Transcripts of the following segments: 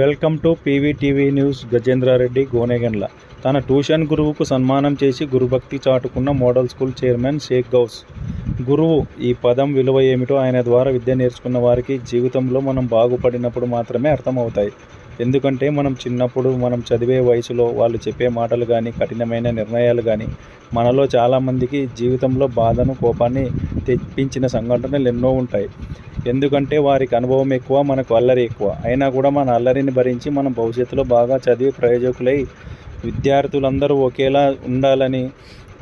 Welcome to PVTV news Gajendrareddy Gonegandla. తన tuition గురువుకు సన్మానం చేసి గురుభక్తి చాటుకున్న model school chairman Sheikh Ghouse. గురువు ఈ పదం విలువ ఏమిటో ఆయన ద్వారా విద్య నేర్చుకున్న వారికి జీవితంలో మనం బాగుపడినప్పుడు మాత్రమే అర్థమవుతాయి. ఎందుకంటే మనం చిన్నప్పుడు మనం చదివే వయసులో వాళ్ళు చెప్పే మాటలు కానీ కఠినమైన నిర్ణయాలు కానీ మనలో చాలామందికి జీవితంలో బాధను కోపాన్ని తెప్పించిన సంఘటనలు ఎన్నో ఉంటాయి. ఎందుకంటే వారికి అనుభవం ఎక్కువ మనకు అల్లరి ఎక్కువ. అయినా కూడా మన అల్లరిని భరించి మనం భవిష్యత్తులో బాగా చదివి ప్రయోజకులై విద్యార్థులందరూ ఒకేలా ఉండాలని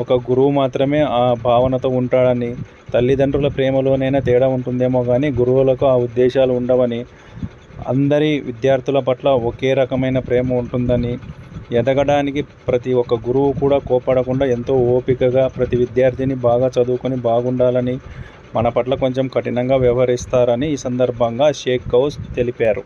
ఒక గురువు మాత్రమే ఆ భావనతో ఉంటాడని తల్లిదండ్రుల ప్రేమలోనైనా తేడా ఉంటుందేమో కానీ గురువులకు ఆ ఉద్దేశాలు ఉండవని అందరి విద్యార్థుల పట్ల ఒకే రకమైన ప్రేమ ఉంటుందని ఎదగడానికి ప్రతి ఒక్క గురువు కూడా కోపడకుండా ఎంతో ఓపికగా ప్రతి విద్యార్థిని బాగా చదువుకొని బాగుండాలని మన పట్ల కొంచెం కఠినంగా వ్యవహరిస్తారని ఈ సందర్భంగా షేక్ కౌస్ తెలిపారు.